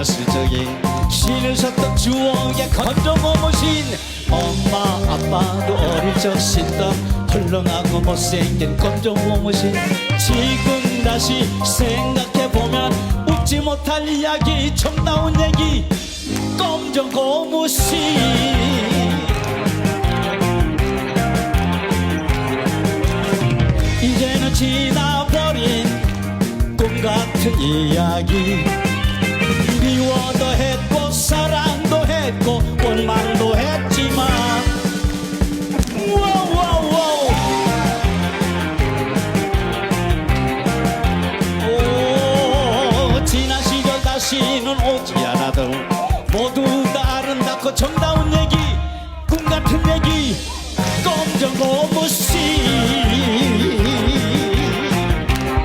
어렸을 적에 신으셨던 주옥의 건져 머무신 엄마 아빠도 어릴 적 신던 헐렁하고 못생긴 건져 머무신 지금 다시 생각해보면 웃지 못할 이야기 정 나온 얘기 검정 고무신. 이제는 지나버린 꿈 같은 이야기. 말도 했지만. 와와와 오 지난 시절 다시는 오지 않아도 모두 다 아름답고 정다운 얘기 꿈 같은 얘기 검정 고무